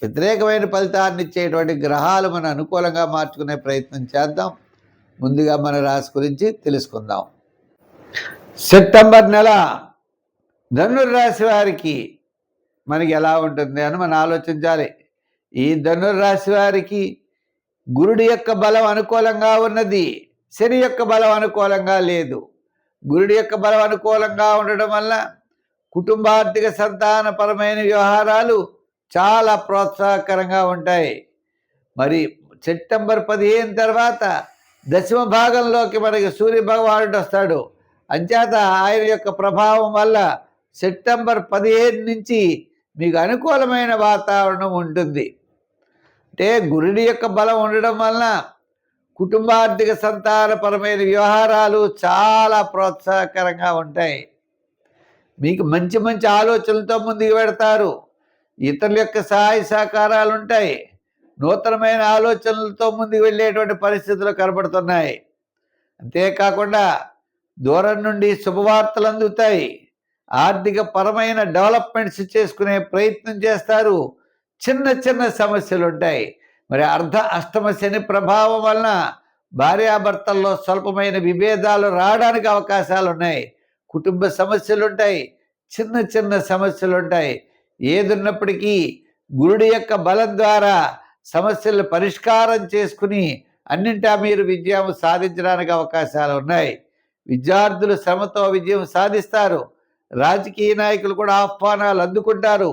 వ్యతిరేకమైన ఫలితాన్ని ఇచ్చేటువంటి గ్రహాలు మన అనుకూలంగా మార్చుకునే ప్రయత్నం చేద్దాం. ముందుగా మన రాశి గురించి తెలుసుకుందాం. సెప్టెంబర్ నెల ధనుర్రాశి వారికి మనకి ఎలా ఉంటుంది అని మనం ఆలోచించాలి. ఈ ధనుర్రాశి వారికి గురుడి యొక్క బలం అనుకూలంగా ఉన్నది శని యొక్క బలం అనుకూలంగా లేదు. గురుడి యొక్క బలం అనుకూలంగా ఉండడం వల్ల కుటుంబార్థిక సంతానపరమైన వ్యవహారాలు చాలా ప్రోత్సాహకరంగా ఉంటాయి. మరి సెప్టెంబర్ పదిహేను తర్వాత దశమ భాగంలోకి మనకి సూర్య భగవానుడు వస్తాడు. అంచేత ఆయన యొక్క ప్రభావం వల్ల సెప్టెంబర్ పదిహేను నుంచి మీకు అనుకూలమైన వాతావరణం ఉంటుంది. అంటే గురుడి యొక్క బలం ఉండడం వలన కుటుంబార్థిక సంతానపరమైన వ్యవహారాలు చాలా ప్రోత్సాహకరంగా ఉంటాయి. మీకు మంచి మంచి ఆలోచనలతో ముందుకు పెడతారు ఇతరుల యొక్క సహాయ సహకారాలు ఉంటాయి నూతనమైన ఆలోచనలతో ముందుకు వెళ్ళేటువంటి పరిస్థితులు కనబడుతున్నాయి. అంతేకాకుండా దూరం నుండి శుభవార్తలు అందుతాయి. ఆర్థిక పరమైన డెవలప్మెంట్స్ చేసుకునే ప్రయత్నం చేస్తారు. చిన్న చిన్న సమస్యలు ఉంటాయి మరి అర్ధ అష్టమ శని ప్రభావం వలన భార్యాభర్తల్లో స్వల్పమైన విభేదాలు రావడానికి అవకాశాలు ఉన్నాయి కుటుంబ సమస్యలు ఉంటాయి చిన్న చిన్న సమస్యలు ఉంటాయి ఏదున్నప్పటికీ గురుడి యొక్క బలం ద్వారా సమస్యలు పరిష్కారం చేసుకుని అన్నింటా మీరు విజయం సాధించడానికి అవకాశాలు ఉన్నాయి. విద్యార్థులు శ్రమతో విజయం సాధిస్తారు. రాజకీయ నాయకులు కూడా ఆహ్వానాలు అందుకుంటారు.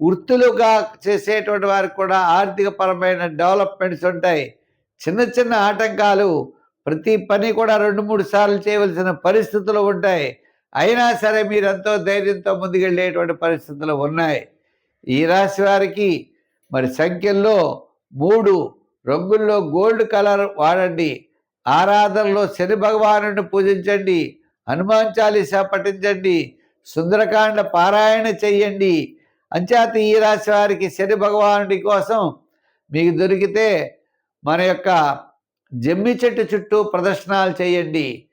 వృత్తులుగా చేసేటువంటి వారికి కూడా ఆర్థిక పరమైన డెవలప్మెంట్స్ ఉంటాయి. చిన్న చిన్న ఆటంకాలు ప్రతి పని కూడా రెండు మూడు సార్లు చేయవలసిన పరిస్థితులు ఉంటాయి. అయినా సరే మీరు ఎంతో ధైర్యంతో ముందుకెళ్ళేటువంటి పరిస్థితులు ఉన్నాయి. ఈ రాశి వారికి మరి సంఖ్యల్లో మూడు రంగుల్లో గోల్డ్ కలర్ వాడండి. ఆరాధనలో శని భగవాను పూజించండి. హనుమాన్ చాలీసా పఠించండి. సుందరకాండ పారాయణ చెయ్యండి. అంచేత ఈ రాశి వారికి శని భగవానుడి కోసం మీకు దొరికితే మన యొక్క జమ్మి చెట్టు చుట్టూ ప్రదర్శనలు చేయండి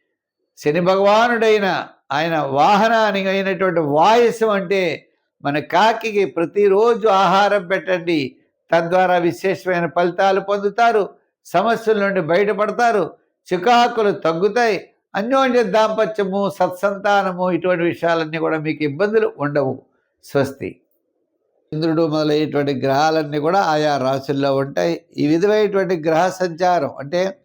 శని భగవానుడైన ఆయన వాహనానికి అయినటువంటి వాయసం అంటే మన కాకికి ప్రతిరోజు ఆహారం పెట్టండి. తద్వారా విశేషమైన ఫలితాలు పొందుతారు. సమస్యల నుండి బయటపడతారు. చికాకులు తగ్గుతాయి. అన్యోన్య దాంపత్యము సత్సంతానము ఇటువంటి విషయాలన్నీ కూడా మీకు ఇబ్బందులు ఉండవు. స్వస్తి. ఇంద్రుడు మొదలైనటువంటి గ్రహాలన్నీ కూడా ఆయా రాశుల్లో ఉంటాయి. ఈ విధమైనటువంటి గ్రహ సంచారం అంటే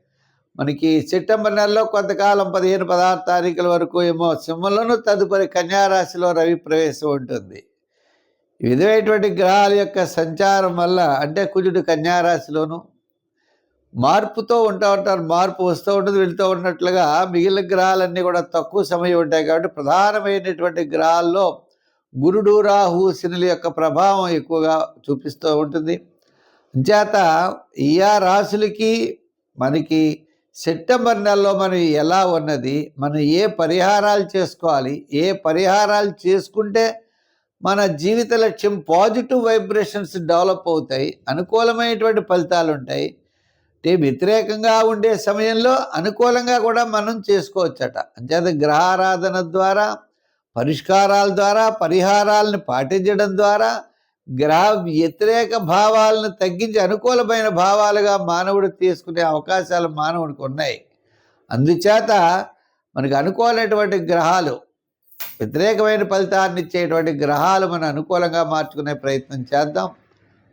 మనకి సెప్టెంబర్ నెలలో కొంతకాలం పదిహేను పదహారు తారీఖుల వరకు ఏమో సింహంలోనూ తదుపరి కన్యారాశిలో రవి ప్రవేశం ఉంటుంది. ఈ విధమైనటువంటి గ్రహాల యొక్క సంచారం వల్ల అంటే కుజుడు కన్యారాశిలోను మార్పుతో ఉంటా ఉంటారు మార్పు వస్తూ ఉంటుంది వెళ్తూ ఉన్నట్లుగా మిగిలిన గ్రహాలన్నీ కూడా తక్కువ సమయం ఉంటాయి కాబట్టి ప్రధానమైనటువంటి గ్రహాల్లో గురుడు రాహు శనుల యొక్క ప్రభావం ఎక్కువగా చూపిస్తూ ఉంటుంది. చేత ఈ రాశులకి మనకి సెప్టెంబర్ నెలలో మనం ఎలా ఉన్నది మనం ఏ పరిహారాలు చేసుకోవాలి ఏ పరిహారాలు చేసుకుంటే మన జీవిత లక్ష్యం పాజిటివ్ వైబ్రేషన్స్ డెవలప్ అవుతాయి అనుకూలమైనటువంటి ఫలితాలు ఉంటాయి. అంటే వ్యతిరేకంగా ఉండే సమయంలో అనుకూలంగా కూడా మనం చేసుకోవచ్చట. అంచేత గ్రహారాధన ద్వారా పరిష్కారాల ద్వారా పరిహారాలను పాటించడం ద్వారా గ్రహ వ్యతిరేక భావాలను తగ్గించి అనుకూలమైన భావాలుగా మానవుడు తీసుకునే అవకాశాలు మానవుడికి ఉన్నాయి. అందుచేత మనకు అనుకోలేటువంటి గ్రహాలు వ్యతిరేకమైన ఫలితాన్ని ఇచ్చేటువంటి గ్రహాలు మనం అనుకూలంగా మార్చుకునే ప్రయత్నం చేద్దాం.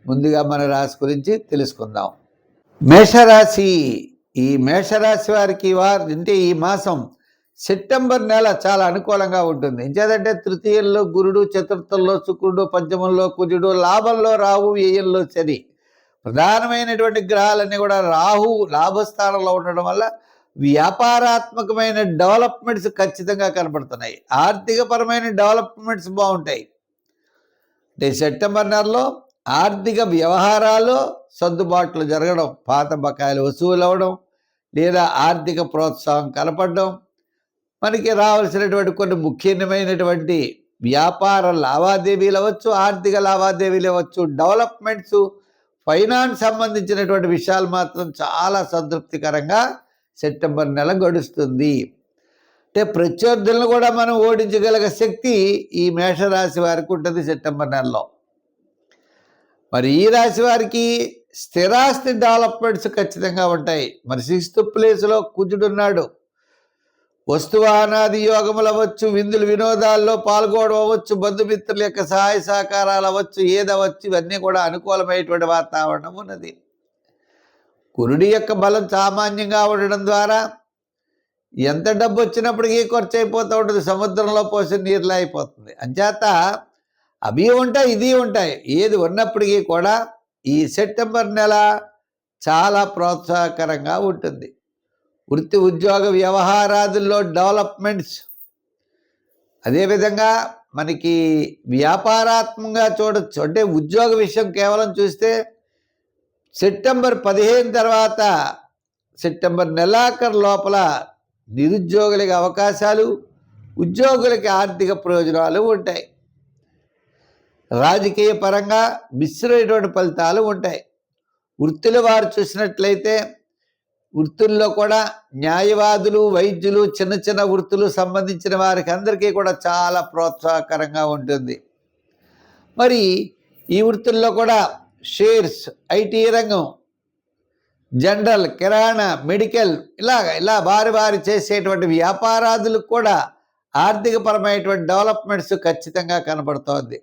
ముందుగా మన రాశి గురించి తెలుసుకుందాం. మేషరాశి ఈ మేషరాశి వారికి వారు అంటే ఈ మాసం సెప్టెంబర్ నెల చాలా అనుకూలంగా ఉంటుంది. ఇంకేదంటే తృతీయంలో గురుడు చతుర్థంలో శుక్రుడు పంచమంలో కుజుడు లాభంలో రాహు వ్యయంలో శని. ప్రధానమైనటువంటి గ్రహాలన్నీ కూడా రాహు లాభస్థానంలో ఉండడం వల్ల వ్యాపారాత్మకమైన డెవలప్మెంట్స్ ఖచ్చితంగా కనబడుతున్నాయి ఆర్థికపరమైన డెవలప్మెంట్స్ బాగుంటాయి. అంటే సెప్టెంబర్ నెలలో ఆర్థిక వ్యవహారాలు సర్దుబాట్లు జరగడం పాత బకాయిలు వసూలు అవ్వడం లేదా ఆర్థిక ప్రోత్సాహం కనపడడం మనకి రావాల్సినటువంటి కొన్ని ముఖ్యమైనటువంటి వ్యాపార లావాదేవీలు అవ్వచ్చు ఆర్థిక లావాదేవీలు అవ్వచ్చు డెవలప్మెంట్స్ ఫైనాన్స్ సంబంధించినటువంటి విషయాలు మాత్రం చాలా సంతృప్తికరంగా సెప్టెంబర్ నెల గడుస్తుంది. అంటే ప్రత్యర్థులను కూడా మనం ఓడించగలిగే శక్తి ఈ మేషరాశి వారికి ఉంటుంది సెప్టెంబర్ నెలలో. మరి ఈ రాశి వారికి స్థిరాస్తి డెవలప్మెంట్స్ ఖచ్చితంగా ఉంటాయి. మరి సిక్స్త్ ప్లేస్లో కుజుడున్నాడు వస్తువానాది యోగములు అవ్వచ్చు విందులు వినోదాల్లో పాల్గొనడం అవ్వచ్చు బంధుమిత్రుల యొక్క సహాయ సహకారాలు అవ్వచ్చు ఏదవచ్చు ఇవన్నీ కూడా అనుకూలమైనటువంటి వాతావరణం ఉన్నది. కురుడి యొక్క బలం సామాన్యంగా ఉండడం ద్వారా ఎంత డబ్బు వచ్చినప్పటికీ ఖర్చు అయిపోతూ ఉంటుంది సముద్రంలో పోసిన నీరులా అయిపోతుంది. అంచేత అవి ఉంటాయి ఇది ఉంటాయి. ఏది ఉన్నప్పటికీ కూడా ఈ సెప్టెంబర్ నెల చాలా ప్రోత్సాహకరంగా ఉంటుంది. వృత్తి ఉద్యోగ వ్యవహారాదుల్లో డెవలప్మెంట్స్. అదేవిధంగా మనకి వ్యాపారాత్మకంగా చూడొచ్చు అంటే ఉద్యోగ విషయం కేవలం చూస్తే సెప్టెంబర్ పదిహేను తర్వాత సెప్టెంబర్ నెలాఖరు లోపల నిరుద్యోగులకి అవకాశాలు ఉద్యోగులకి ఆర్థిక ప్రయోజనాలు ఉంటాయి. రాజకీయ పరంగా మిశ్రమైనటువంటి ఫలితాలు ఉంటాయి. వృత్తిలో వారు చూసినట్లయితే వృత్తుల్లో కూడా న్యాయవాదులు వైద్యులు చిన్న చిన్న వృత్తులు సంబంధించిన వారికి అందరికీ కూడా చాలా ప్రోత్సాహకరంగా ఉంటుంది. మరి ఈ వృత్తుల్లో కూడా షేర్స్ ఐటీ రంగం జనరల్ కిరాణా మెడికల్ ఇలాగ ఇలా వారి వారి చేసేటువంటి వ్యాపారాదులకు కూడా ఆర్థికపరమైనటువంటి డెవలప్మెంట్స్ ఖచ్చితంగా కనబడుతోంది.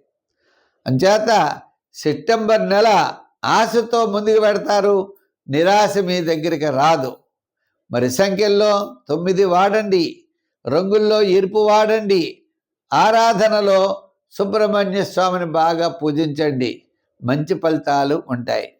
అంచేత సెప్టెంబర్ నెల ఆశతో ముందుకు పెడతారు. నిరాశ మీ దగ్గరికి రాదు. మరి సంఖ్యల్లో తొమ్మిది వాడండి రంగుల్లో ఎరుపు వాడండి ఆరాధనలో సుబ్రహ్మణ్య స్వామిని బాగా పూజించండి. మంచి ఫలితాలు ఉంటాయి.